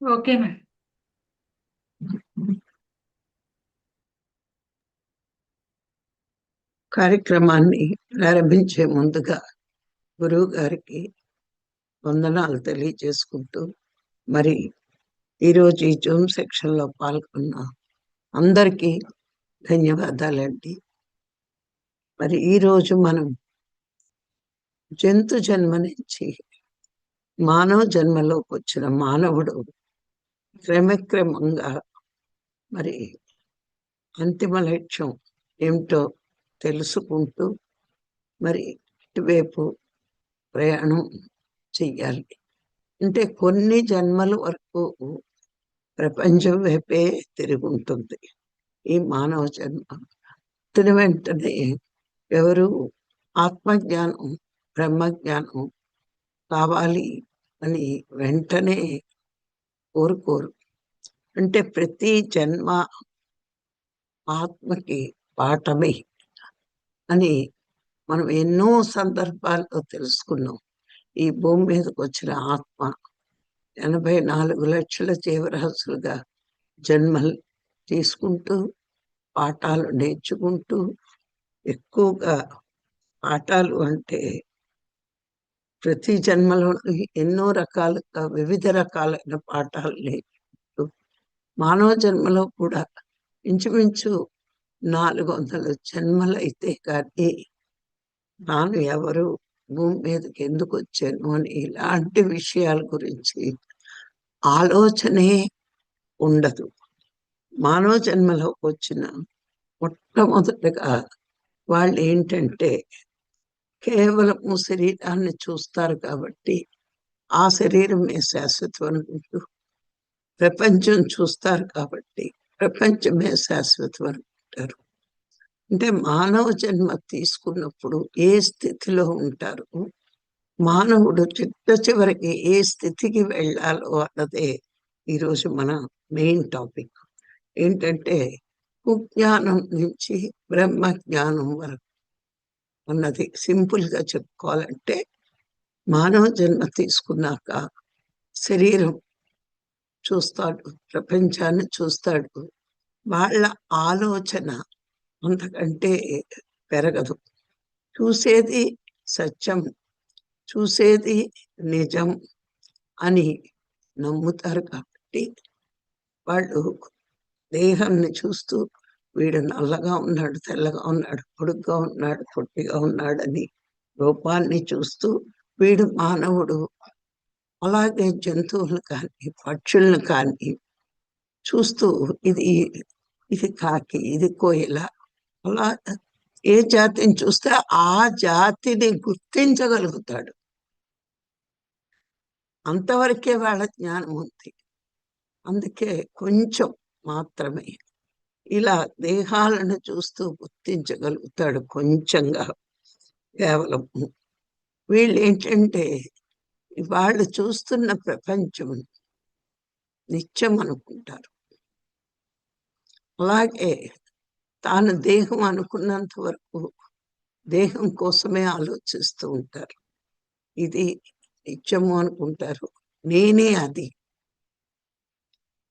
Okay ma'am. కార్యక్రమాన్ని ప్రారంభించే ముందుగా గురువు గారికి వందనాలు తెలియజేసుకుంటూ మరి ఈరోజు ఈ జూమ్ సెక్షన్లో పాల్గొన్న అందరికీ ధన్యవాదాలండి. మరి ఈరోజు మనం జంతు జన్మ నుంచి మానవ జన్మలోకి వచ్చిన మానవుడు క్రమక్రమంగా మరి అంతిమ లక్ష్యం ఏమిటో తెలుసుకుంటూ మరి ఇటువైపు ప్రయాణం చెయ్యాలి. అంటే కొన్ని జన్మల వరకు ప్రపంచం వైపే తిరుగుంటుంది. ఉంటుంది ఈ మానవ జన్మ తిన వెంటనే ఎవరు ఆత్మజ్ఞానం బ్రహ్మజ్ఞానం కావాలి అని వెంటనే కోరుకోరు. అంటే ప్రతి జన్మ ఆత్మకి పాఠమే అని మనం ఎన్నో సందర్భాల్లో తెలుసుకున్నాం. ఈ భూమి మీదకి వచ్చిన ఆత్మ ఎనభై నాలుగు లక్షల జీవరాశులుగా జన్మలు తీసుకుంటూ పాఠాలు నేర్చుకుంటూ ఎక్కువగా పాఠాలు అంటే ప్రతి జన్మలో ఎన్నో రకాలుగా వివిధ రకాలైన పాఠాలు నేర్చుకుంటూ మానవ జన్మలో కూడా ఇంచుమించు నాలుగు వందల జన్మలైతే కానీ తాను ఎవరు భూమి మీదకి ఎందుకు వచ్చాను అని ఇలాంటి విషయాల గురించి ఆలోచనే ఉండదు. మానవ జన్మలోకి వచ్చిన మొట్టమొదటిగా వాళ్ళు ఏంటంటే కేవలము శరీరాన్ని చూస్తారు కాబట్టి ఆ శరీరమే శాశ్వతం అనుకుంటూ ప్రపంచం చూస్తారు కాబట్టి ప్రపంచమే శాశ్వతం అనుకుంటారు అంటే మానవ జన్మ తీసుకున్నప్పుడు ఏ స్థితిలో ఉంటారు? మానవుడు చిట్ట చివరికి ఏ స్థితికి వెళ్ళాలో అన్నదే ఈరోజు మన మెయిన్ టాపిక్. ఏంటంటే కుజ్ఞానం నుంచి బ్రహ్మ జ్ఞానం వరకు. అన్నది సింపుల్గా చెప్పుకోవాలంటే మానవ జన్మ తీసుకున్నాక శరీరం చూస్తాడు ప్రపంచాన్ని చూస్తాడు. వాళ్ళ ఆలోచన అంతకంటే పెరగదు. చూసేది సత్యం చూసేది నిజం అని నమ్ముతారు కాబట్టి వాళ్ళు దేహాన్ని చూస్తూ వీడు నల్లగా ఉన్నాడు తెల్లగా ఉన్నాడు పొడుగ్గా ఉన్నాడు పొట్టిగా ఉన్నాడని రూపాన్ని చూస్తూ వీడు మానవుడు. అలాగే జంతువులు కానీ పక్షులను కానీ చూస్తూ ఇది ఇది కాకి ఇది కోయిల. అలా ఏ జాతిని చూస్తే ఆ జాతిని గుర్తించగలుగుతాడు. అంతవరకే వాళ్ళ జ్ఞానం ఉంది. అందుకే కొంచెం మాత్రమే ఇలా దేహాలను చూస్తూ గుర్తించగలుగుతాడు కొంచెంగా కేవలం. వీళ్ళు ఏంటంటే వాళ్ళు చూస్తున్న ప్రపంచం నిత్యం అనుకుంటారు. అలాగే తాను దేహం అనుకున్నంత వరకు దేహం కోసమే ఆలోచిస్తూ ఉంటారు. ఇది నిత్యము అనుకుంటారు. నేనే అది.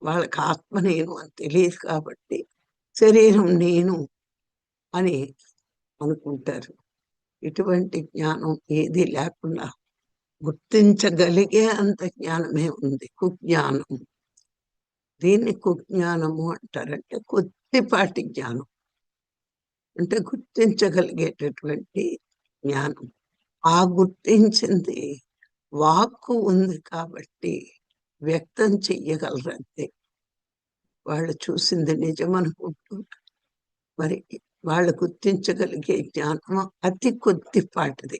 వాళ్ళకి ఆత్మ నేను అని తెలియదు కాబట్టి శరీరం నేను అని అనుకుంటారు. ఇటువంటి జ్ఞానం ఏది లేకుండా గుర్తించగలిగే అంత జ్ఞానమే ఉంది. కుజ్ఞానం. దీన్ని కుజ్ఞానము అంటారంటే కొద్దిపాటి జ్ఞానం. అంటే గుర్తించగలిగేటటువంటి జ్ఞానం. ఆ గుర్తించింది వాక్కు ఉంది కాబట్టి వ్యక్తం చెయ్యగలరంతే. వాళ్ళు చూసింది నిజం అనుకుంటూ మరి వాళ్ళు గుర్తించగలిగే జ్ఞానం అతి కొద్ది పాటిది.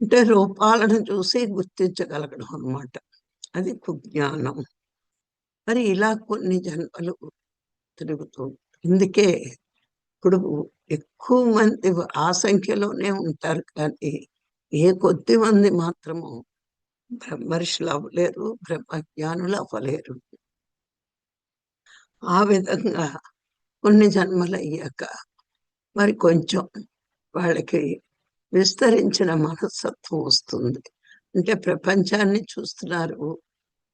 అంటే రూపాలను చూసి గుర్తించగలగడం అనమాట అది కుజ్ఞానం. మరి ఇలా కొన్ని జన్మలు తిరుగుతూ అందుకే ఇప్పుడు ఎక్కువ మంది ఆ సంఖ్యలోనే ఉంటారు కానీ ఏ కొద్ది మంది మాత్రము బ్రహ్మర్షులు అవ్వలేరు బ్రహ్మజ్ఞానులు అవ్వలేరు. ఆ విధంగా కొన్ని జన్మలు అయ్యాక మరి కొంచెం వాళ్ళకి విస్తరించిన మనస్తత్వం వస్తుంది. అంటే ప్రపంచాన్ని చూస్తున్నారు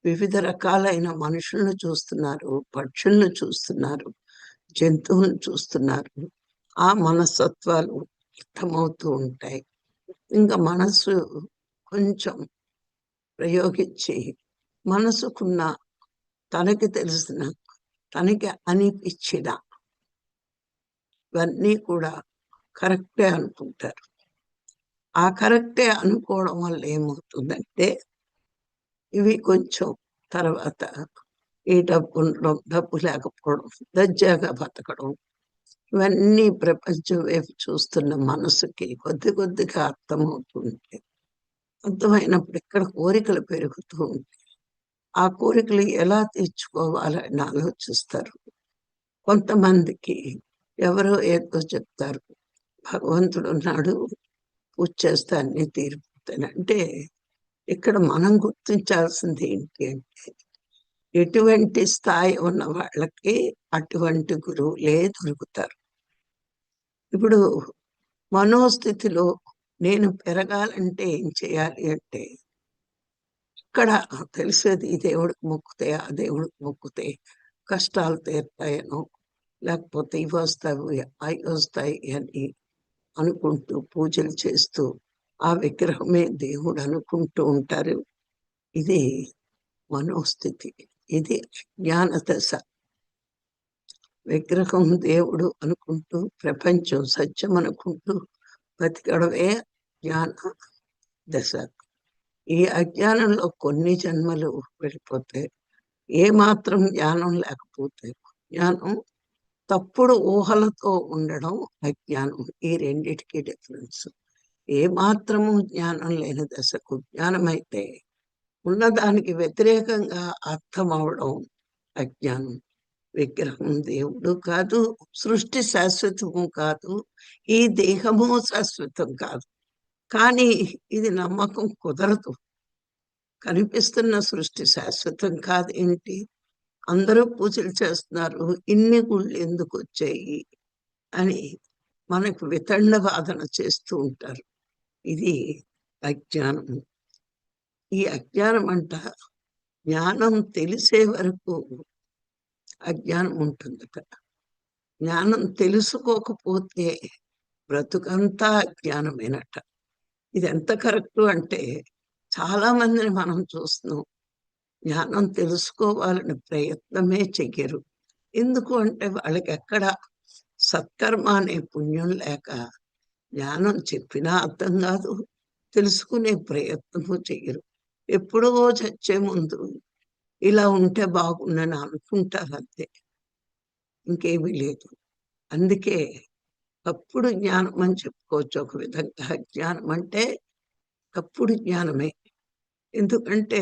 వివిధ రకాలైన మనుషులను చూస్తున్నారు పక్షులను చూస్తున్నారు జంతువులను చూస్తున్నారు. ఆ మనస్తత్వాలు అర్థమవుతూ ఉంటాయి. ఇంకా మనసు కొంచెం ప్రయోగించి మనసుకున్న తనకి తెలిసిన తనకి అనిపించిన ఇవన్నీ కూడా కరెక్టే అనుకుంటారు. ఆ కరెక్టే అనుకోవడం వల్ల ఏమవుతుందంటే ఇవి కొంచెం తర్వాత ఈ డబ్బు ఉండడం డబ్బు లేకపోవడం దర్జాగా బతకడం ఇవన్నీ ప్రపంచం వైపు చూస్తున్న మనసుకి కొద్ది కొద్దిగా అర్థమవుతుంటాయి అర్థమైనప్పుడు ఇక్కడ కోరికలు పెరుగుతూ ఉంటాయి. ఆ కోరికలు ఎలా తీర్చుకోవాలని ఆలోచిస్తారు కొంతమందికి ఎవరో ఏదో చెప్తారు. భగవంతుడు ఉన్నాడు పూజ చేస్తే అన్ని తీరిపోతాయి. అంటే ఇక్కడ మనం గుర్తించాల్సింది ఏంటి అంటే ఎటువంటి స్థాయి ఉన్న వాళ్ళకి అటువంటి గురువులే దొరుకుతారు. ఇప్పుడు మనోస్థితిలో నేను పెరగాలంటే ఏం చేయాలి అంటే ఇక్కడ తెలిసేది ఈ దేవుడికి మొక్కుతే ఆ దేవుడికి మొక్కుతే కష్టాలు తీరుతాయనో లేకపోతే ఇవి వస్తాయి అవి వస్తాయి అని అనుకుంటూ పూజలు చేస్తూ ఆ విగ్రహమే దేవుడు అనుకుంటూ ఉంటారు. ఇది మనోస్థితి ఇది జ్ఞాన దశ. విగ్రహం దేవుడు అనుకుంటూ ప్రపంచం సత్యం అనుకుంటూ బతికడమే జ్ఞాన దశ. ఈ అజ్ఞానంలో కొన్ని జన్మలు వెళ్ళిపోతే ఏ మాత్రం జ్ఞానం లేకపోతే జ్ఞానం తప్పుడు ఊహలతో ఉండడం అజ్ఞానం. ఈ రెండిటికి డిఫరెన్స్ ఏ మాత్రము జ్ఞానం లేని దశకు జ్ఞానమైతే ఉన్నదానికి వ్యతిరేకంగా అర్థం అవడం అజ్ఞానం. విగ్రహం దేవుడు కాదు సృష్టి శాశ్వతము కాదు ఈ దేహము శాశ్వతం కాదు. కానీ ఇది నమ్మకం కుదరదు. కనిపిస్తున్న సృష్టి శాశ్వతం కాదు ఏంటి అందరూ పూజలు చేస్తున్నారు. ఇన్ని గుళ్ళు ఎందుకు వచ్చాయి? అని మనకు వితండ వాదన చేస్తూ ఉంటారు. ఇది అజ్ఞానం. ఈ అజ్ఞానం అంట జ్ఞానం తెలిసే వరకు అజ్ఞానం ఉంటుందట. జ్ఞానం తెలుసుకోకపోతే బ్రతుకంతా అజ్ఞానమేనట. ఇది ఎంత కరెక్ట్ అంటే చాలా మందిని మనం చూస్తున్నాం. జ్ఞానం తెలుసుకోవాలని ప్రయత్నమే చెయ్యరు. ఎందుకు అంటే వాళ్ళకి ఎక్కడ సత్కర్మ అనే పుణ్యం లేక జ్ఞానం చెప్పినా అర్థం కాదు తెలుసుకునే ప్రయత్నము చెయ్యరు. ఎప్పుడో చచ్చే ముందు ఇలా ఉంటే బాగుండని అనుకుంటారు అంతే. ఇంకేమీ లేదు. అందుకే అప్పుడు జ్ఞానం అని చెప్పుకోవచ్చు ఒక విధంగా. జ్ఞానం అంటే తప్పుడు జ్ఞానమే. ఎందుకంటే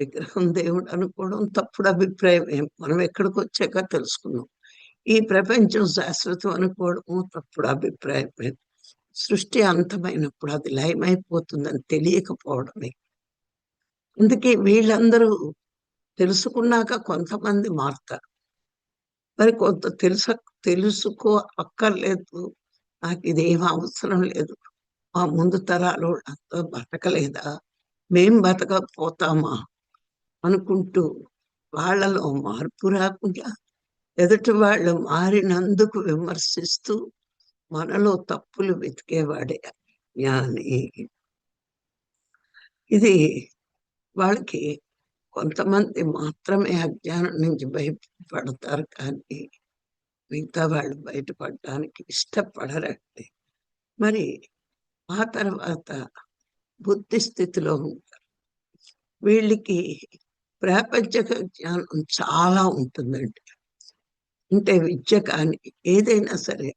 విగ్రహం దేవుడు అనుకోవడం తప్పుడు అభిప్రాయమే మనం ఎక్కడికి వచ్చాక తెలుసుకున్నాం ఈ ప్రపంచం శాశ్వతం అనుకోవడము తప్పుడు అభిప్రాయమే సృష్టి అంతమైనప్పుడు అది లయమైపోతుందని తెలియకపోవడమే. అందుకే వీళ్ళందరూ తెలుసుకున్నాక కొంతమంది మారుతారు. మరి కొంత తెలుస తెలుసుకో అక్కర్లేదు. నాకు ఇదేం అవసరం లేదు. మా ముందు తరాలు అంతా బతకలేదా? మేం బతకపోతామా? అనుకుంటూ వాళ్ళలో మార్పు రాకుండా ఎదుటి వాళ్ళు మారినందుకు విమర్శిస్తూ మనలో తప్పులు వెతికేవాడే జ్ఞాని. ఇది వాళ్ళకి కొంతమంది మాత్రమే అజ్ఞానం నుంచి బయటపడతారు కానీ మిగతా వాళ్ళు బయటపడడానికి ఇష్టపడరండి. మరి ఆ తర్వాత బుద్ధి స్థితిలో ఉంటారు. వీళ్ళకి ప్రాపంచక జ్ఞానం చాలా ఉంటుందండి. అంటే విద్య కానీ ఏదైనా సరే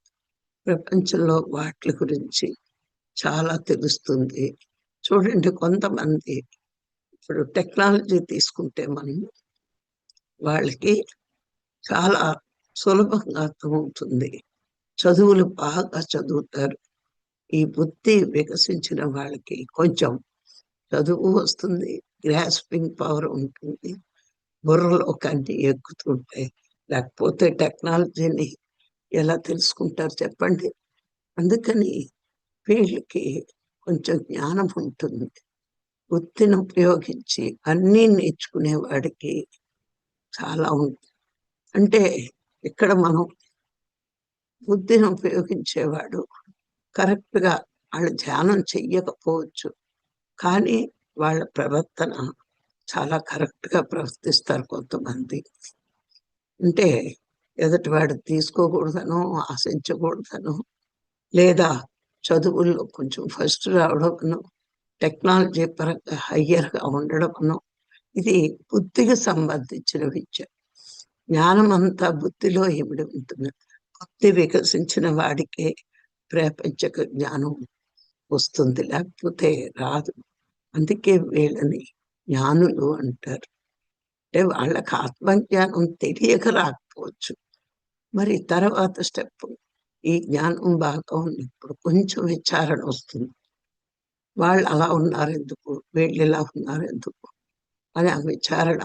ప్రపంచంలో వాటి గురించి చాలా తెలుస్తుంది. చూడండి కొంతమంది ఇప్పుడు టెక్నాలజీ తీసుకుంటే మనం వాళ్ళకి చాలా సులభంగా అర్థమవుతుంది చదువులు బాగా చదువుతారు. ఈ బుద్ధి వికసించిన వాళ్ళకి కొంచెం చదువు వస్తుంది గ్రాస్పింగ్ పవర్ ఉంటుంది బుర్రలో కంటి ఎక్కుతుంటాయి లేకపోతే టెక్నాలజీని ఎలా తెలుసుకుంటారు చెప్పండి? అందుకని వీళ్ళకి కొంచెం జ్ఞానం ఉంటుంది. బుద్ధిని ఉపయోగించి అన్నీ నేర్చుకునేవాడికి చాలా ఉంటుంది. అంటే ఇక్కడ మనం బుద్ధిని ఉపయోగించేవాడు కరెక్ట్గా వాళ్ళు ధ్యానం చెయ్యకపోవచ్చు కానీ వాళ్ళ ప్రవర్తన చాలా కరెక్ట్గా ప్రవర్తిస్తారు కొంతమంది. అంటే ఎదుటివాడు తీసుకోకూడదనో ఆశించకూడదనో లేదా చదువుల్లో కొంచెం ఫస్ట్ రావడం టెక్నాలజీ పరంగా హయ్యర్గా ఉండడం ఇది బుద్ధికి సంబంధించిన విద్య. జ్ఞానం అంతా బుద్ధిలో ఇమిడి ఉంటుంది. బుద్ధి వికసించిన వాడికే ప్రపంచక జ్ఞానం వస్తుంది. లేకపోతే రాదు. అందుకే వీళ్ళని జ్ఞానులు అంటారు. అంటే వాళ్ళకి ఆత్మజ్ఞానం తెలియక రాకపోవచ్చు. మరి తర్వాత స్టెప్ ఈ జ్ఞానం బాగా ఉన్నప్పుడు కొంచెం విచారణ వస్తుంది. వాళ్ళు అలా ఉన్నారు ఎందుకు వీళ్ళు ఇలా ఉన్నారు ఎందుకు అని ఆ విచారణ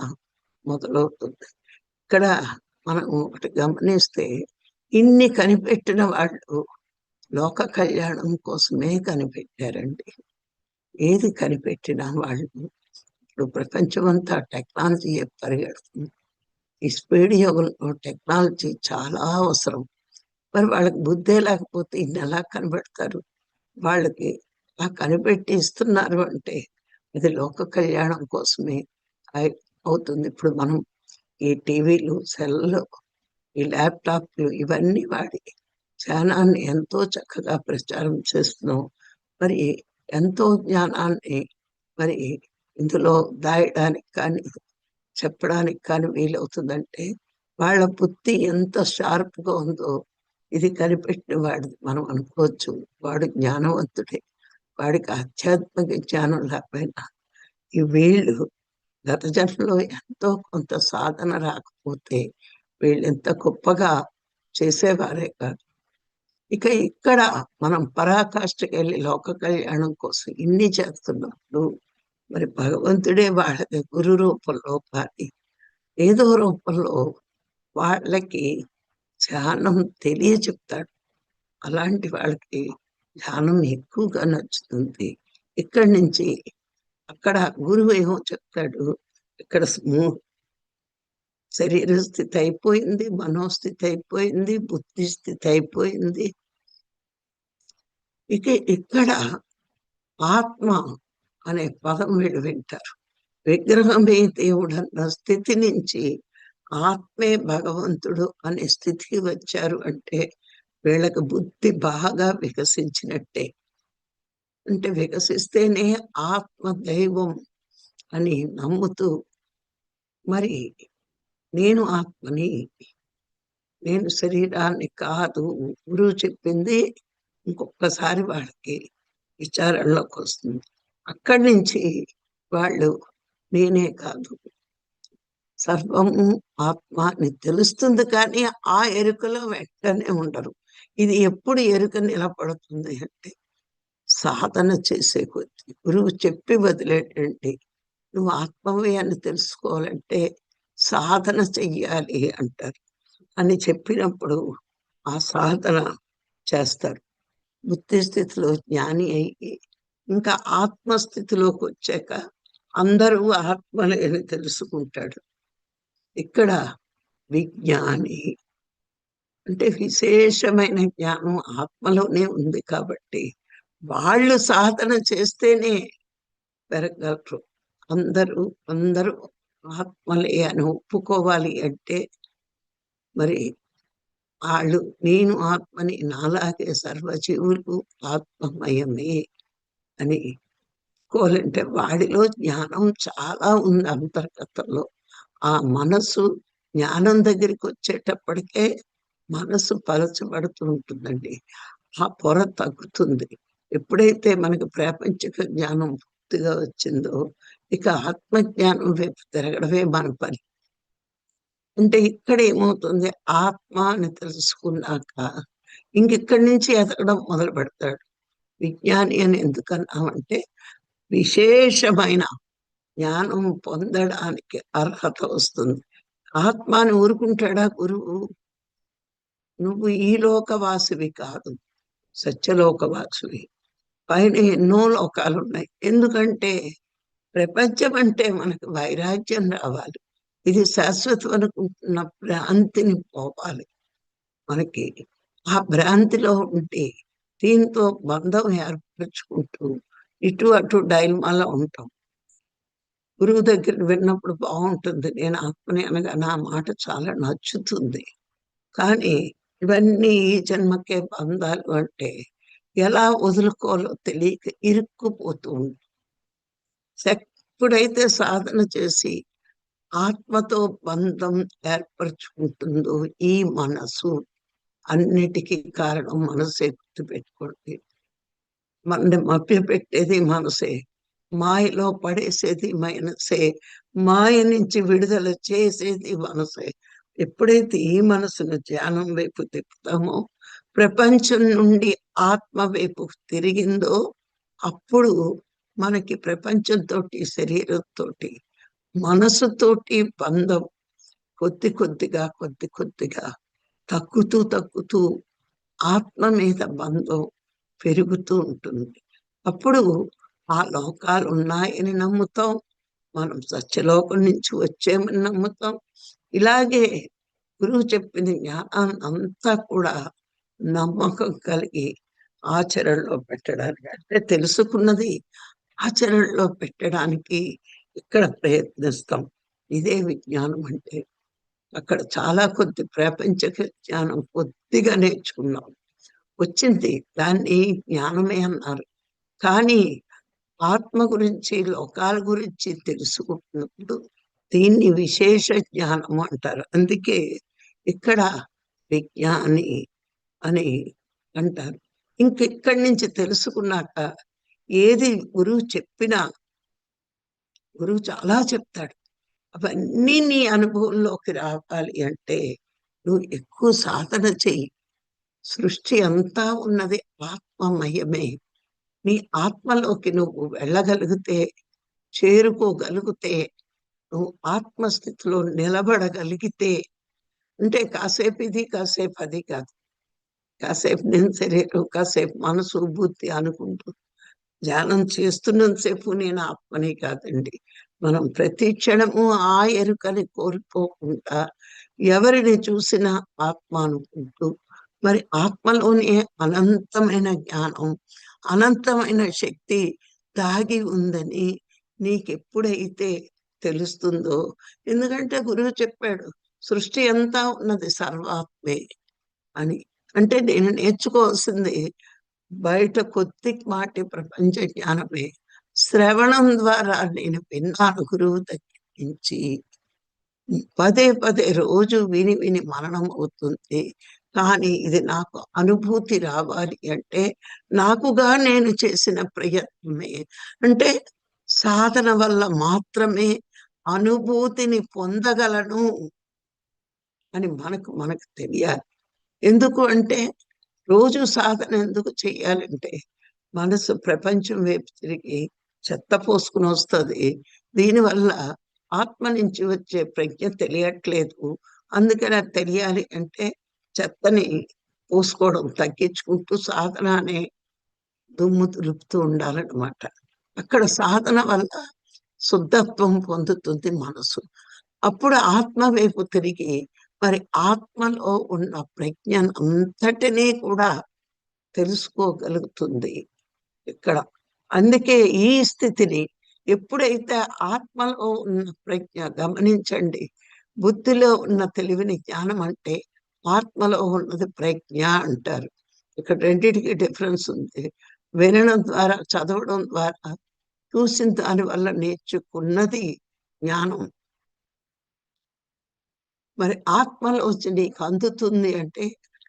మొదలవుతుంది. ఇక్కడ మనం ఒకటి గమనిస్తే ఇన్ని కనిపెట్టిన వాళ్ళు లోక కళ్యాణం కోసమే కనిపెట్టారండి. ఏది కనిపెట్టిన వాళ్ళు ఇప్పుడు ప్రపంచం అంతా టెక్నాలజీ పరిగెడుతుంది. ఈ స్పీడ్ యుగంలో టెక్నాలజీ చాలా అవసరం. మరి వాళ్ళకి బుద్ధే లేకపోతే ఇన్ని ఎలా కనిపెడతారు వాళ్ళకి ఆ కనిపెట్టి ఇస్తున్నారు అంటే ఇది లోక కళ్యాణం కోసమే అవుతుంది. ఇప్పుడు మనం ఈ టీవీలు సెల్లు ఈ ల్యాప్టాప్లు ఇవన్నీ వాడి జ్ఞానాన్ని ఎంతో చక్కగా ప్రచారం చేస్తున్నాం. మరి ఎంతో జ్ఞానాన్ని మరి ఇందులో దాయడానికి కానీ చెప్పడానికి కానీ వీలవుతుందంటే వాళ్ళ బుద్ధి ఎంత షార్ప్గా ఉందో ఇది కనిపెట్టిన వాడిది మనం అనుకోవచ్చు. వాడు జ్ఞానవంతుడే. వాడికి ఆధ్యాత్మిక జ్ఞానం లేకపోయినా ఈ వీళ్ళు గత జన్మలో ఎంతో కొంత సాధన రాకపోతే వీళ్ళు ఎంత గొప్పగా చేసేవారే కాదు. ఇక ఇక్కడ మనం పరాకాష్ఠకి వెళ్ళి లోక కళ్యాణం కోసం ఇన్ని చేస్తున్నప్పుడు మరి భగవంతుడే వాళ్ళకి గురు రూపంలో కానీ ఏదో రూపంలో వాళ్ళకి ధ్యానం తెలియ చెప్తాడు అలాంటి వాళ్ళకి ధ్యానం ఎక్కువగా నచ్చుతుంది ఇక్కడి నుంచి అక్కడ గురువు ఏమో చెప్తాడు ఇక్కడ శరీర స్థితి అయిపోయింది మనోస్థితి అయిపోయింది బుద్ధి స్థితి అయిపోయింది. ఇక ఇక్కడ ఆత్మ అనే పదం వీళ్ళు వింటారు. విగ్రహమే దేవుడు అన్న స్థితి నుంచి ఆత్మే భగవంతుడు అనే స్థితికి వచ్చారు అంటే వీళ్ళకి బుద్ధి బాగా వికసించినట్టే. అంటే వికసిస్తేనే ఆత్మ దైవం అని నమ్ముతూ మరి నేను ఆత్మని నేను శరీరాన్ని కాదు గురువు చెప్పింది ఇంకొకసారి వాళ్ళకి విచారణలోకి వస్తుంది. అక్కడి నుంచి వాళ్ళు నేనే కాదు. సర్వము ఆత్మ అని తెలుస్తుంది కానీ ఆ ఎరుకలో వెంటనే ఉండరు. ఇది ఎప్పుడు ఎరుక నిలబడుతుంది అంటే సాధన చేసే కొద్ది గురువు చెప్పి వదిలేటండి నువ్వు ఆత్మవే అని తెలుసుకోవాలంటే సాధన చెయ్యాలి అంటారు. అని చెప్పినప్పుడు ఆ సాధన చేస్తారు. బుద్ధి స్థితిలో జ్ఞాని అయ్యి ఇంకా ఆత్మస్థితిలోకి వచ్చాక అందరూ ఆత్మలే అని తెలుసుకుంటాడు. ఇక్కడ విజ్ఞాని అంటే విశేషమైన జ్ఞానం ఆత్మలోనే ఉంది కాబట్టి వాళ్ళు సాధన చేస్తేనే పెరగలరు అందరూ అందరూ ఆత్మలే అని ఒప్పుకోవాలి అంటే మరి వాళ్ళు నేను ఆత్మని నాలాగే సర్వజీవులు ఆత్మమయమే అని కోలంటే వాడిలో జ్ఞానం చాలా ఉంది అంతర్గతంలో. ఆ మనసు జ్ఞానం దగ్గరికి వచ్చేటప్పటికే మనసు పలచబడుతూ ఉంటుందండి. ఆ పొర తగ్గుతుంది. ఎప్పుడైతే మనకి ప్రాపంచిక జ్ఞానం పూర్తిగా వచ్చిందో ఇక ఆత్మజ్ఞానం వైపు తిరగడమే మన పని. అంటే ఇక్కడ ఏమవుతుంది? ఆత్మ అని తెలుసుకున్నాక ఇంకెక్కడి నుంచి ఎదగడం మొదలు పెడతాడు. విజ్ఞాని అని ఎందుకన్నామంటే విశేషమైన జ్ఞానం పొందడానికి అర్హత వస్తుంది. ఆత్మాని ఊరుకుంటాడా గురువు? నువ్వు ఈ లోకవాసివి కాదు. సత్యలోకవాసువి. పైన ఎన్నో లోకాలు ఉన్నాయి ఎందుకంటే ప్రపంచం అంటే మనకు వైరాగ్యం రావాలి. ఇది శాశ్వతం అనుకుంటున్న భ్రాంతిని పోవాలి. మనకి ఆ భ్రాంతిలో ఉంటే దీంతో బంధం ఏర్పరచుకుంటూ ఇటు అటు డైల్మాలో ఉంటాం. గురువు దగ్గర విన్నప్పుడు బాగుంటుంది. నేను ఆత్మని అనగా నా మాట చాలా నచ్చుతుంది. కానీ ఇవన్నీ ఈ జన్మకే బంధాలు అంటే ఎలా వదులుకోవాలో తెలియక ఇరుక్కుపోతూ ఎప్పుడైతే సాధన చేసి ఆత్మతో బంధం ఏర్పరచుకుంటుందో ఈ మనసు అన్నిటికీ కారణం మనసే గుర్తుపెట్టుకోండి. మనని మభ్య పెట్టేది మనసే మాయలో పడేసేది మనసే మాయ నుంచి విడుదల చేసేది మనసే ఎప్పుడైతే ఈ మనసును ధ్యానం వైపు తిప్పుతామో ప్రపంచం నుండి ఆత్మ వైపు తిరిగిందో అప్పుడు మనకి ప్రపంచంతో శరీరంతో మనసుతోటి బంధం కొద్ది కొద్దిగా కొద్ది కొద్దిగా తగ్గుతూ తగ్గుతూ ఆత్మ మీద బంధం పెరుగుతూ ఉంటుంది. అప్పుడు ఆ లోకాలు ఉన్నాయని నమ్ముతాం. మనం సత్యలోకం నుంచి వచ్చేమని నమ్ముతాం. ఇలాగే గురువు చెప్పిన జ్ఞానాన్ని అంతా కూడా నమ్మకం కలిగి ఆచరణలో పెట్టడానికి అంటే తెలుసుకున్నది ఆచరణలో పెట్టడానికి ఇక్కడ ప్రయత్నిస్తాం. ఇదే విజ్ఞానం అంటే అక్కడ చాలా కొద్ది ప్రపంచ జ్ఞానం కొద్దిగా నేర్చుకున్నాం. వచ్చింది దాన్ని జ్ఞానమే అన్నారు. కానీ ఆత్మ గురించి లోకాల గురించి తెలుసుకుంటున్నప్పుడు దీన్ని విశేష జ్ఞానం అంటారు. అందుకే ఇక్కడ విజ్ఞాని అని అంటారు. ఇంకెక్కడి నుంచి తెలుసుకున్నాక ఏది గురువు చెప్పినా గురువు చాలా చెప్తాడు. అవన్నీ నీ అనుభవంలోకి రావాలి అంటే నువ్వు ఎక్కువ సాధన చెయ్యి. సృష్టి అంతా ఉన్నది ఆత్మమయమే. నీ ఆత్మలోకి నువ్వు వెళ్ళగలిగితే చేరుకోగలిగితే నువ్వు ఆత్మస్థితిలో నిలబడగలిగితే అంటే కాసేపు ఇది కాసేపు అది కాదు. కాసేపు నేను శరీరం కాసేపు మనసు బుద్ధి అనుకుంటూ ధ్యానం చేస్తున్నంతసేపు నేను ఆత్మని కాదండి. మనం ప్రతి క్షణము ఆ ఎరుకని కోల్పోకుండా ఎవరిని చూసినా ఆత్మ అనుకుంటూ మరి ఆత్మలోనే అనంతమైన జ్ఞానం అనంతమైన శక్తి దాగి ఉందని నీకెప్పుడైతే తెలుస్తుందో. ఎందుకంటే గురువు చెప్పాడు సృష్టి అంతా ఉన్నది సర్వాత్మే అని. అంటే నేను నేర్చుకోవాల్సింది బయట కొద్ది మాటి ప్రపంచ జ్ఞానమే. శ్రవణం ద్వారా నేను విన్నాను గురువు దగ్గర నుంచి పదే పదే రోజు విని విని మరణం అవుతుంది. కానీ ఇది నాకు అనుభూతి రావాలి అంటే నాకుగా నేను చేసిన ప్రయత్నమే. అంటే సాధన వల్ల మాత్రమే అనుభూతిని పొందగలను అని మనకు మనకు తెలియాలి. ఎందుకు అంటే రోజు సాధన ఎందుకు చెయ్యాలంటే మనసు ప్రపంచం వైపు తిరిగి చెత్త పోసుకుని వస్తుంది. దీనివల్ల ఆత్మ నుంచి వచ్చే ప్రజ్ఞ తెలియట్లేదు. అందుకని అది తెలియాలి అంటే చెత్తని పోసుకోవడం తగ్గించుకుంటూ సాధన అనే దుమ్ము తులుపుతూ ఉండాలన్నమాట. అక్కడ సాధన వల్ల శుద్ధత్వం పొందుతుంది మనసు. అప్పుడు ఆత్మ వైపు తిరిగి మరి ఆత్మలో ఉన్న ప్రజ్ఞ అంతటినీ కూడా తెలుసుకోగలుగుతుంది ఇక్కడ. అందుకే ఈ స్థితిని ఎప్పుడైతే ఆత్మలో ఉన్న ప్రజ్ఞ గమనించండి బుద్ధిలో ఉన్న తెలివిని జ్ఞానం అంటే ఆత్మలో ఉన్నది ప్రజ్ఞ అంటారు. ఇక్కడ రెండింటికి డిఫరెన్స్ ఉంది. వినడం ద్వారా చదవడం ద్వారా చూసిన దాని వల్ల నేర్చుకున్నది జ్ఞానం. మరి ఆత్మలో వచ్చి నీకు అందుతుంది అంటే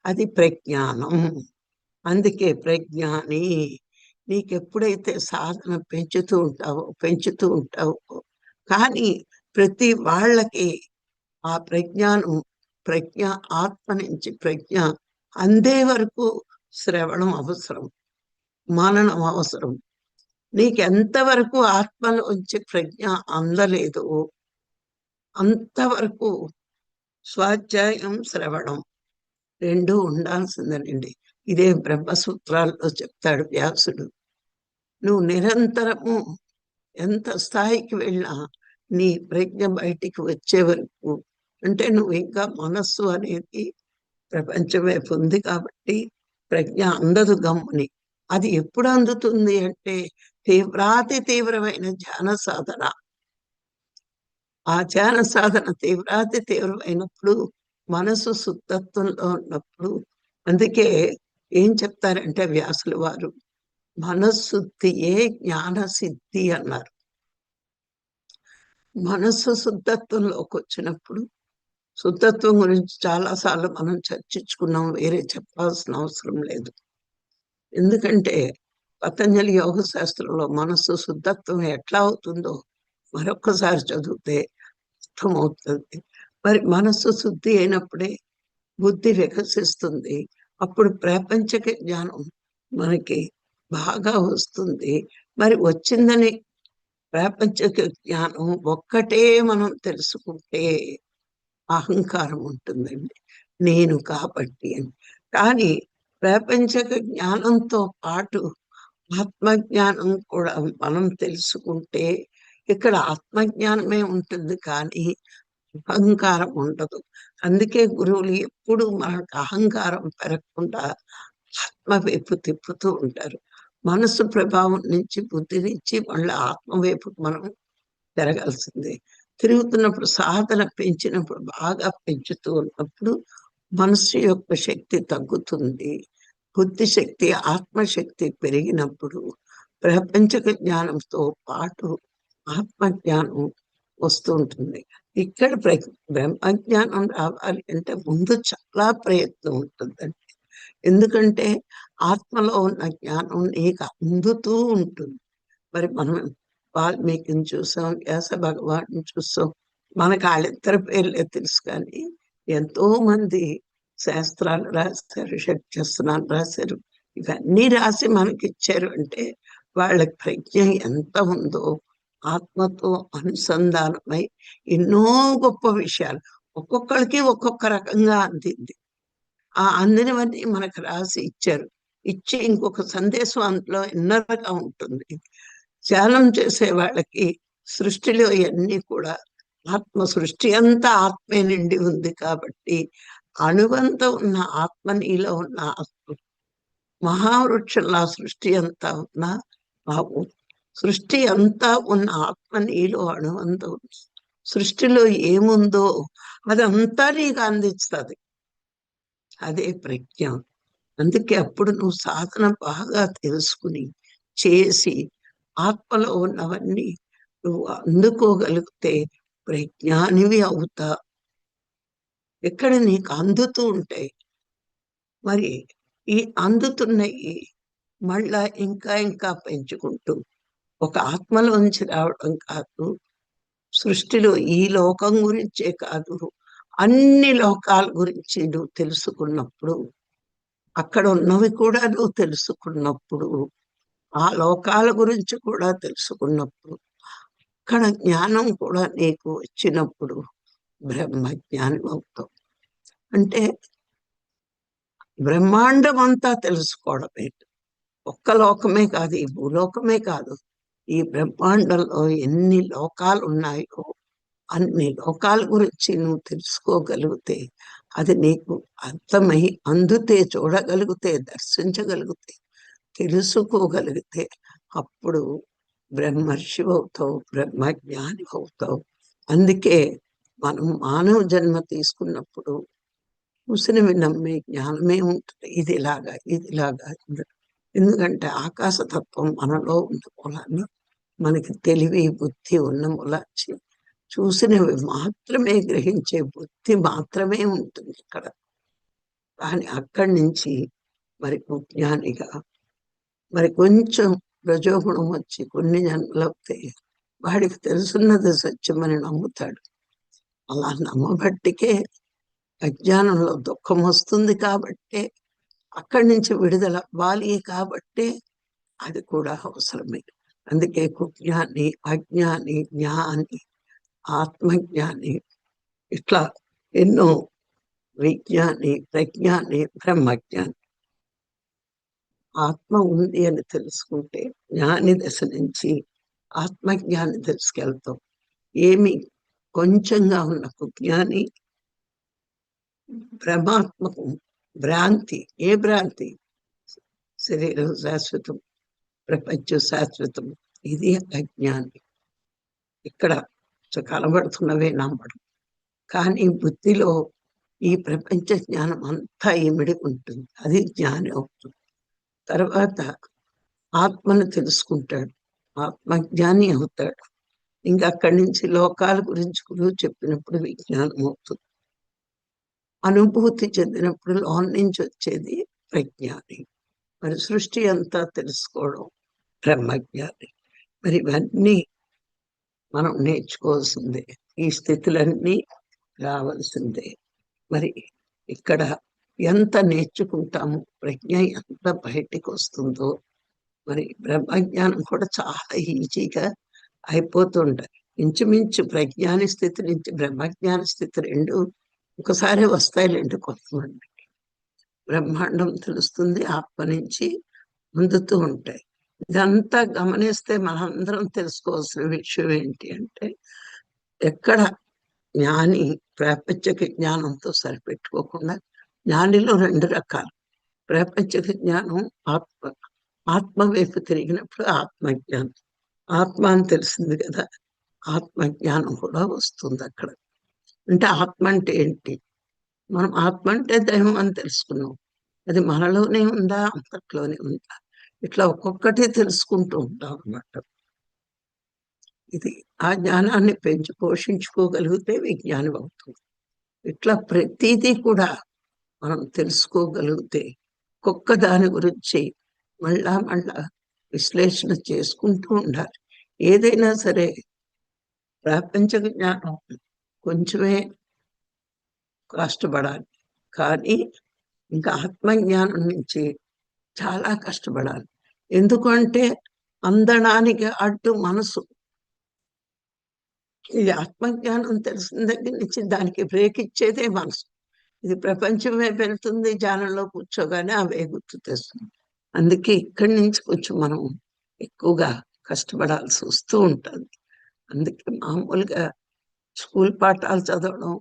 అది ప్రజ్ఞానం. అందుకే ప్రజ్ఞాని నీకు ఎప్పుడైతే సాధన పెంచుతూ ఉంటావో పెంచుతూ ఉంటావో కానీ ప్రతి వాళ్ళకి ఆ ప్రజ్ఞానం ప్రజ్ఞ ఆత్మ నుంచి ప్రజ్ఞ అందే వరకు శ్రవణం అవసరం మననం అవసరం. నీకెంతవరకు ఆత్మలోంచి ప్రజ్ఞ అందలేదు. అంతవరకు స్వాధ్యాయం శ్రవణం రెండు ఉండాల్సిందేనండి. ఇదే బ్రహ్మసూత్రాల్లో చెప్తాడు వ్యాసుడు. నువ్వు నిరంతరము ఎంత స్థాయికి వెళ్ళినా నీ ప్రజ్ఞ బయటికి వచ్చే వరకు అంటే నువ్వు ఇంకా మనస్సు అనేది ప్రపంచం ఉంది కాబట్టి ప్రజ్ఞ అందదు గమ్ముని. అది ఎప్పుడు అందుతుంది అంటే తీవ్రాతి తీవ్రమైన ధ్యాన సాధన. ఆ ధ్యాన సాధన తీవ్రాతి తీవ్రమైనప్పుడు మనసు శుద్ధత్వంలో ఉన్నప్పుడు అందుకే ఏం చెప్తారంటే వ్యాసుల వారు మనశుద్ధియే జ్ఞాన సిద్ధి అన్నారు. మనస్సు శుద్ధత్వంలోకి వచ్చినప్పుడు శుద్ధత్వం గురించి చాలాసార్లు మనం చర్చించుకున్నాం వేరే చెప్పాల్సిన అవసరం లేదు. ఎందుకంటే పతంజలి యోగ శాస్త్రంలో మనస్సు శుద్ధత్వం ఎట్లా అవుతుందో మరొకసారి చదివితే అర్థమవుతుంది. మరి మనస్సు శుద్ధి అయినప్పుడే బుద్ధి వికసిస్తుంది. అప్పుడు ప్రాపంచక జ్ఞానం మనకి బాగా వస్తుంది. మరి వచ్చిందని ప్రాపంచక జ్ఞానం ఒక్కటే మనం తెలుసుకుంటే అహంకారం ఉంటుందండి. నేను కాబట్టి అని. కానీ ప్రాపంచక జ్ఞానంతో పాటు ఆత్మజ్ఞానం కూడా మనం తెలుసుకుంటే ఇక్కడ ఆత్మజ్ఞానమే ఉంటుంది కానీ అహంకారం ఉండదు. అందుకే గురువులు ఎప్పుడు మనకు అహంకారం పెరగకుండా ఆత్మ వైపు తిప్పుతూ ఉంటారు. మనసు ప్రభావం నుంచి బుద్ధి నుంచి మళ్ళీ ఆత్మ వైపు మనం తిరగాల్సిందే. తిరుగుతున్నప్పుడు సాధన పెంచినప్పుడు బాగా పెంచుతూ ఉన్నప్పుడు మనసు యొక్క శక్తి తగ్గుతుంది. బుద్ధి శక్తి ఆత్మశక్తి పెరిగినప్పుడు ప్రపంచక జ్ఞానంతో పాటు ఆత్మజ్ఞానం వస్తూ ఉంటుంది ఇక్కడ బ్రహ్మజ్ఞానం రావాలి అంటే ముందు చాలా ప్రయత్నం ఉంటుందండి. ఎందుకంటే ఆత్మలో ఉన్న జ్ఞానం నీకు అందుతూ ఉంటుంది. మరి మనం వాల్మీకిని చూసాం వ్యాస భగవాన్ చూసాం మనకు వాళ్ళిద్దరి పేర్లే తెలుసు కానీ ఎంతో మంది శాస్త్రాలు రాశారు షట్చస్త్రాలు రాశారు. ఇవన్నీ రాసి మనకి ఇచ్చారు అంటే వాళ్ళకి ప్రజ్ఞ ఎంత ఉందో ఆత్మతో అనుసంధానమై ఎన్నో గొప్ప విషయాలు ఒక్కొక్కరికి ఒక్కొక్క రకంగా అందింది. ఆ అందినవన్నీ మనకు రాసి ఇచ్చారు. ఇచ్చి ఇంకొక సందేశం అందులో ఎన్నరగా ఉంటుంది. ధ్యానం చేసే వాళ్ళకి సృష్టిలో ఇవన్నీ కూడా ఆత్మ సృష్టి అంతా ఆత్మే నిండి ఉంది కాబట్టి అణువంత ఉన్న ఆత్మ నీలో ఉన్న మహావృక్షంలా సృష్టి అంతా ఉన్న బాబు. సృష్టి అంతా ఉన్న ఆత్మ నీలో అణువంత సృష్టిలో ఏముందో అదంతా నీకు అందిస్తుంది. అదే ప్రజ్ఞ. అందుకే అప్పుడు నువ్వు సాధన బాగా తెలుసుకుని చేసి ఆత్మలో ఉన్నవన్నీ నువ్వు అందుకోగలిగితే ప్రజ్ఞానివి అవుతా ఎక్కడ నీకు అందుతూ ఉంటాయి. మరి ఈ అందుతున్నవి మళ్ళా ఇంకా ఇంకా పెంచుకుంటూ ఒక ఆత్మలోంచి రావడం కాదు. సృష్టిలో ఈ లోకం గురించే కాదు. అన్ని లోకాల గురించి నువ్వు తెలుసుకున్నప్పుడు అక్కడ ఉన్నవి కూడా నువ్వు తెలుసుకున్నప్పుడు ఆ లోకాల గురించి కూడా తెలుసుకున్నప్పుడు అక్కడ జ్ఞానం కూడా నీకు వచ్చినప్పుడు బ్రహ్మ జ్ఞానం అవుతావు. అంటే బ్రహ్మాండం అంతా తెలుసుకోవడమే. ఒక్క లోకమే కాదు ఈ భూలోకమే కాదు. ఈ బ్రహ్మాండంలో ఎన్ని లోకాలు ఉన్నాయో అన్ని లోకాల గురించి నువ్వు తెలుసుకోగలిగితే అది నీకు అర్థమై అందుతే చూడగలిగితే దర్శించగలిగితే తెలుసుకోగలిగితే అప్పుడు బ్రహ్మర్షి అవుతావు బ్రహ్మజ్ఞాని అవుతావు అందుకే మనం మానవ జన్మ తీసుకున్నప్పుడు చూసినవి నమ్మే జ్ఞానమే ఉంటుంది ఇది ఇలాగా ఇది ఇలాగా ఎందుకంటే ఆకాశతత్వం మనలో ఉన్న మూలాన మనకి తెలివి బుద్ధి ఉన్న మూలాచి చూసినవి మాత్రమే గ్రహించే బుద్ధి మాత్రమే ఉంటుంది ఇక్కడ. కానీ అక్కడి నుంచి మరి జ్ఞానిగా మరి కొంచెం రజోగుణం వచ్చి కొన్ని జన్మలవుతే వాడికి తెలుసున్నది సత్యమని నమ్ముతాడు. అలా నమ్మబట్టికే అజ్ఞానంలో దుఃఖం వస్తుంది కాబట్టే అక్కడి నుంచి విడుదల అవ్వాలి కాబట్టే అది కూడా అవసరమే. అందుకే కుజ్ఞాని అజ్ఞాని జ్ఞాని ఆత్మజ్ఞాని ఇట్లా ఎన్నో విజ్ఞాని ప్రజ్ఞాని బ్రహ్మజ్ఞాని. ఆత్మ ఉంది అని తెలుసుకుంటే జ్ఞాని దశ నుంచి ఆత్మజ్ఞాని తెలుసుకెళ్తాం ఏమి కొంచెంగా ఉన్న కుజ్ఞాని భ్రమాత్మకం భ్రాంతి ఏ భ్రాంతి? శరీరం శాశ్వతం ప్రపంచం శాశ్వతం ఇది అజ్ఞాని. ఇక్కడ కనబడుతున్నవే నమ్మడం కానీ బుద్ధిలో ఈ ప్రపంచ జ్ఞానం అంతా ఇమిడి ఉంటుంది. అది జ్ఞాని అవుతుంది. తర్వాత ఆత్మను తెలుసుకుంటాడు. ఆత్మజ్ఞాని అవుతాడు. ఇంకా అక్కడి నుంచి లోకాల గురించి గురువు చెప్పినప్పుడు విజ్ఞానం అవుతుంది. అనుభూతి చెందినప్పుడు లోన్ నుంచి వచ్చేది ప్రజ్ఞాని. మరి సృష్టి అంతా తెలుసుకోవడం బ్రహ్మజ్ఞాని. మరి ఇవన్నీ మనం నేర్చుకోవాల్సిందే. ఈ స్థితులన్నీ రావాల్సిందే. మరి ఇక్కడ ఎంత నేర్చుకుంటాము ప్రజ్ఞ ఎంత బయటికి వస్తుందో మరి బ్రహ్మజ్ఞానం కూడా చాలా ఈజీగా అయిపోతుంటాయి. ఇంచుమించు ప్రజ్ఞాని స్థితి నుంచి బ్రహ్మజ్ఞాన స్థితి రెండు ఒకసారి వస్తాయిలేండి కొంతమందికి. బ్రహ్మాండం తెలుస్తుంది ఆత్మ నుంచి అందుతూ ఉంటాయి. ఇదంతా గమనిస్తే మనందరం తెలుసుకోవాల్సిన విషయం ఏంటి అంటే ఎక్కడ జ్ఞాని ప్రాపంచక జ్ఞానంతో సరిపెట్టుకోకుండా జ్ఞానిలో రెండు రకాలు. ప్రాపంచక జ్ఞానం ఆత్మ. ఆత్మ వైపు తిరిగినప్పుడు ఆత్మజ్ఞానం. ఆత్మ అని తెలిసింది కదా ఆత్మజ్ఞానం కూడా వస్తుంది అక్కడ. అంటే ఆత్మ అంటే ఏంటి? మనం ఆత్మ అంటే దైవం అని తెలుసుకున్నాం. అది మనలోనే ఉందా? అంతట్లోనే ఉందా? ఇట్లా ఒక్కొక్కటి తెలుసుకుంటూ ఉంటాం అన్నమాట. ఇది ఆ జ్ఞానాన్ని పెంచి పోషించుకోగలిగితే విజ్ఞానం అవుతుంది. ఇట్లా ప్రతిదీ కూడా మనం తెలుసుకోగలిగితే ఒక్కొక్క దాని గురించి మళ్ళా మళ్ళా విశ్లేషణ చేసుకుంటూ ఉండాలి. ఏదైనా సరే ప్రాపంచక జ్ఞానం కొంచెమే కష్టపడాలి. కానీ ఇంకా ఆత్మజ్ఞానం నుంచి చాలా కష్టపడాలి. ఎందుకంటే అందడానికి అడ్డు మనసు. ఈ ఆత్మజ్ఞానం తెలిసిన దగ్గర నుంచి దానికి బ్రేక్ ఇచ్చేదే మనసు. ఇది ప్రపంచమే వెళ్తుంది జానంలో కూర్చోగానే అవే గుర్తు తెస్తుంది. అందుకే ఇక్కడి నుంచి కొంచెం మనం ఎక్కువగా కష్టపడాల్సి వస్తూ ఉంటుంది. అందుకే మామూలుగా స్కూల్ పాఠాలు చదవడం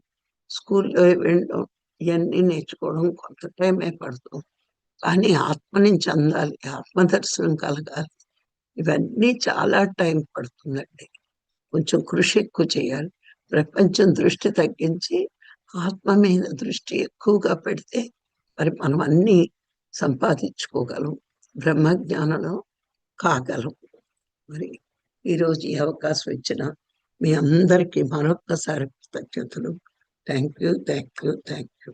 స్కూల్లో వెళ్ళడం ఇవన్నీ నేర్చుకోవడం కొంత టైమే పడుతుంది. కానీ ఆత్మ నుంచి అందాలి ఆత్మదర్శనం కలగాలి. ఇవన్నీ చాలా టైం పడుతుందండి. కొంచెం కృషి ఎక్కువ చేయాలి. ప్రపంచం దృష్టి తగ్గించి ఆత్మ మీద దృష్టి ఎక్కువగా పెడితే మరి మనం అన్ని సంపాదించుకోగలం. బ్రహ్మజ్ఞానంలో కాగలం. మరి ఈరోజు ఈ అవకాశం ఇచ్చిన మీ అందరికీ మరొక్కసారి కృతజ్ఞతలు. Thank you thank you thank you